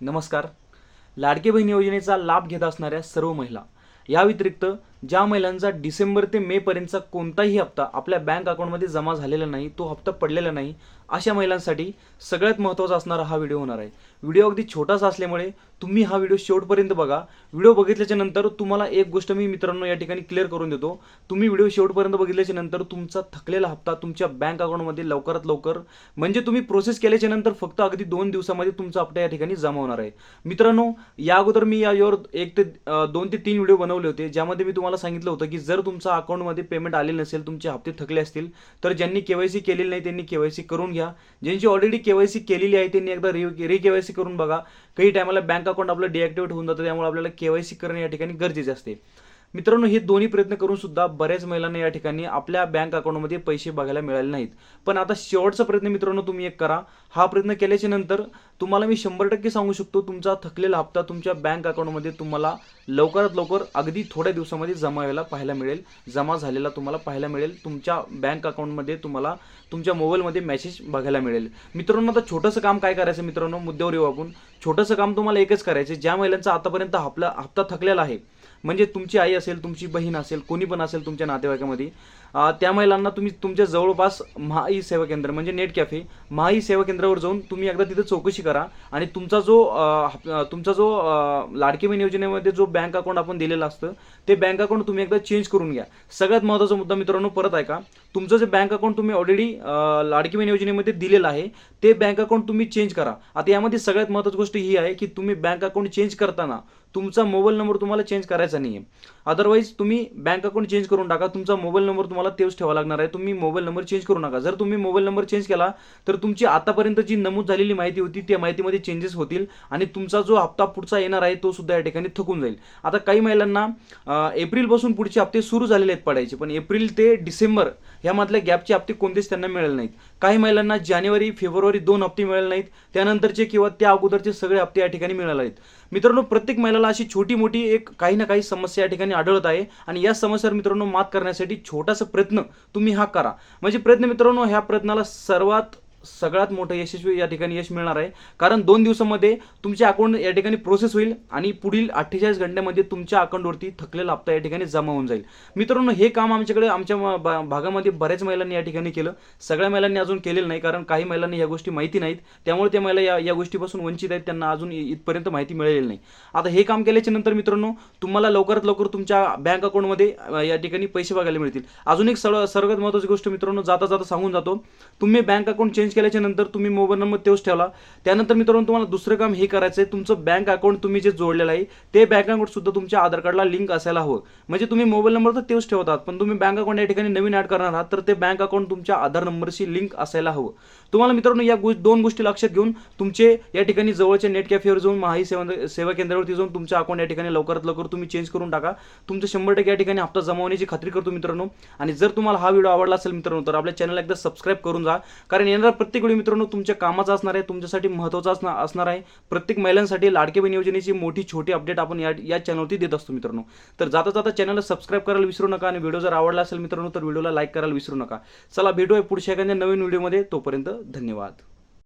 नमस्कार. लाडके बहीण योजनेचा लाभ घेत असणाऱ्या सर्व महिला या व्यतिरिक्त ज्या महिलांचा डिसेंबर ते मे पर्यंतचा कोणताही हप्ता आपल्या बँक अकाउंटमध्ये जमा झालेला नाही तो हप्ता पडलेला नाही अशा महिलांसाठी सगळ्यात महत्त्वाचा असणारा हा व्हिडिओ होणार आहे. व्हिडिओ अगदी छोटासा असल्यामुळे तुम्ही हा व्हिडिओ शेवटपर्यंत बघा. व्हिडिओ बघितल्याच्या नंतर तुम्हाला एक गोष्ट मी मित्रांनो या ठिकाणी क्लिअर करून देतो. तुम्ही व्हिडिओ शेवटपर्यंत बघितल्याच्या नंतर तुमचा थकलेला हप्ता तुमच्या बँक अकाउंटमध्ये लवकरात लवकर म्हणजे तुम्ही प्रोसेस केल्याच्यानंतर फक्त अगदी दोन दिवसामध्ये तुमचा हप्ता या ठिकाणी जमा होणार आहे. मित्रांनो या अगोदर मी यावर एक ते दोन ते तीन व्हिडिओ बनवले होते ज्यामध्ये मी तुम्हाला सांगितलं होतं की जर तुमचा अकाउंटमध्ये पेमेंट आले नसेल तुमचे हप्ते थकले असतील तर ज्यांनी केवायसी केलेली नाही त्यांनी केवायसी करून घ्या. ज्यांची ऑलरेडी केवायसी केलेली आहे त्यांनी एकदा रि रि केवायसी करून बघा. काही टायमाला बँक अकाउंट आपलं डिॲक्टिवेट होऊन जातं त्यामुळे आपल्याला केवायसी करणे या ठिकाणी गरजेचे असते. मित्रांनो हे दोन्ही प्रयत्न करून सुद्धा बऱ्याच महिलांना या ठिकाणी आपल्या बँक अकाउंटमध्ये पैसे बघायला मिळाले नाहीत. पण आता शेवटचा प्रयत्न मित्रांनो तुम्ही एक करा. हा प्रयत्न केल्याच्यानंतर तुम्हाला मी शंभर टक्के सांगू शकतो तुमचा थकलेला हप्ता तुमच्या बँक अकाउंटमध्ये तुम्हाला लवकरात लवकर अगदी थोड्या दिवसामध्ये जमा व्हायला पाहायला मिळेल. जमा झालेला तुम्हाला पाहायला मिळेल. तुमच्या बँक अकाउंटमध्ये तुम्हाला तुमच्या मोबाईलमध्ये मेसेज बघायला मिळेल. मित्रांनो आता छोटंसं काम काय करायचं मित्रांनो? मुद्द्यावर येऊ आपण. छोटंसं काम तुम्हाला एकच करायचं ज्या महिलांचा आतापर्यंत आपला हप्ता थकलेला आहे म्हणजे तुमची आई असेल तुमची बहीण असेल कोणी पण असेल तुमच्या नातेवाईकामध्ये त्या महिलांना तुम्ही तुमच्या जवळपास महाई सेवा केंद्र म्हणजे नेट कॅफे महाई सेवा केंद्रावर जाऊन तुम्ही एकदा तिथं चौकशी करा. आणि तुमचा जो तुमचा जो लाडकी बहीण योजनेमध्ये जो बँक अकाउंट आपण दिलेलं असतं ते बँक अकाउंट तुम्ही एकदा चेंज करून घ्या. सगळ्यात महत्त्वाचा मुद्दा मित्रांनो परत आहे का तुमचं जे बँक अकाउंट तुम्ही ऑलरेडी लाडकी बहीण योजनेमध्ये दिलेलं आहे ते बँक अकाउंट तुम्ही चेंज करा. आता यामध्ये सगळ्यात महत्त्वाची गोष्ट ही आहे की तुम्ही बँक अकाउंट चेंज करताना तुमचा मोबाईल नंबर तुम्हाला चेंज करायचा नाही आहे अदरवाईज तुम्ही बँक अकाउंट चेंज करून टाका तुमचा मोबाईल नंबर तुम्हाला तेच ठेवा लागणार आहे. तुम्ही मोबाईल नंबर चेंज करू नका. जर तुम्ही मोबाईल नंबर चेंज केला तर तुमची आतापर्यंत जी नमूद झालेली माहिती होती त्या माहितीमध्ये चेंजेस होतील आणि तुमचा जो हप्ता पुढचा येणार आहे तो सुद्धा या ठिकाणी थकून जाईल. आता काही महिलांना एप्रिलपासून पुढचे हप्ते सुरू झालेले आहेत पडायचे पण एप्रिल ते डिसेंबर ह्यामधल्या गॅपचे हप्ते कोणतेच त्यांना मिळाले नाहीत. काही महिलांना जानेवारी फेब्रुवारी दोन हप्ते मिळाले नाहीत. त्यानंतरचे किंवा त्या अगोदरचे सगळे हप्ते या ठिकाणी मिळाले आहेत. मित्रांनो प्रत्येक महिलाला अशी छोटी मोठी एक काही ना काही समस्या या ठिकाणी आढळत आहे. आणि या समस्यावर मित्रांनो मात करण्यासाठी छोटासा प्रयत्न तुम्ही हा करा. म्हणजे प्रयत्न मित्रांनो ह्या प्रयत्नाला सर्वात सगळ्यात मोठं यशस्वी या ठिकाणी यश मिळणार आहे. कारण दोन दिवसामध्ये तुमचे अकाउंट या ठिकाणी प्रोसेस होईल आणि पुढील अठ्ठेचाळीस घंट्यामध्ये तुमच्या अकाउंटवरती थकलेला हप्ता या ठिकाणी जमा होऊन जाईल. मित्रांनो हे काम आमच्याकडे आमच्या भा- भागामध्ये बऱ्याच महिलांनी या ठिकाणी केलं. सगळ्या महिलांनी अजून केलेलं नाही कारण काही महिलांनी या गोष्टी माहिती नाहीत. त्यामुळे त्या महिला या या गोष्टीपासून वंचित आहेत. त्यांना अजून इथपर्यंत माहिती मिळालेली नाही. आता हे काम केल्याच्यानंतर मित्रांनो तुम्हाला लवकरात लवकर तुमच्या बँक अकाउंटमध्ये या ठिकाणी पैसे बघायला मिळतील. अजून एक सर्व सर्वात महत्त्वाची गोष्ट मित्रांनो जाता जाता सांगून जातो. तुम्ही बँक अकाउंट चेंज केल्याच्यानंतर तुम्ही मोबाईल नंबर तेच ठेवला. त्यानंतर मित्रांनो तुम्हाला दुसरं काम हे करायचं आहे तुमचं बँक अकाउंट तुम्ही जे जोडलेलं आहे ते बँक अकाउंट सुद्धा तुमच्या आधार कार्डला लिंक असायला हवं. म्हणजे तुम्ही मोबाईल नंबर तर तेच ठेवतात पण तुम्ही बँक अकाउंट या ठिकाणी नवीन ऍड करणार आहात तर ते बँक अकाउंट तुमच्या आधार नंबरशी लिंक असायला हवं. तुम्हाला मित्रांनो या गो- दोन गोष्टी लक्षात घेऊन तुमचे या ठिकाणी जवळच्या नेट कॅफेवर जाऊन महाई सेवा सेवा केंद्रावरती जाऊन तुमचं अकाउंट या ठिकाणी लवकरात लवकर तुम्ही चेंज करून टाका. तुमचं शंभर टक्के या ठिकाणी हप्ता जमा होण्याची खात्री करतो मित्रांनो. आणि जर तुम्हाला हा व्हिडिओ आवडला असेल मित्रांनो तर आपल्या चॅनल एकदा सबस्क्राईब करून जा. कारण येणारा प्रत्येक व्हिडिओ मित्रांनो तुमच्या कामाचा असणार आहे तुमच्यासाठी महत्त्वाचा असणार असणार आहे. प्रत्येक महिलांसाठी लाडके बहीण योजनेची मोठी छोटी अपडेट आपण या या चॅनलवरती देत असतो मित्रांनो. तर जाता जाता चॅनलला सबस्क्राईब करायला विसरू नका आणि व्हिडिओ जर आवडला असेल मित्रांनो तर व्हिडिओला लाईक करायला विसरू नका. चला भेटूया पुढच्या एखाद्या नवीन व्हिडिओमध्ये तोपर्यंत धन्यवाद.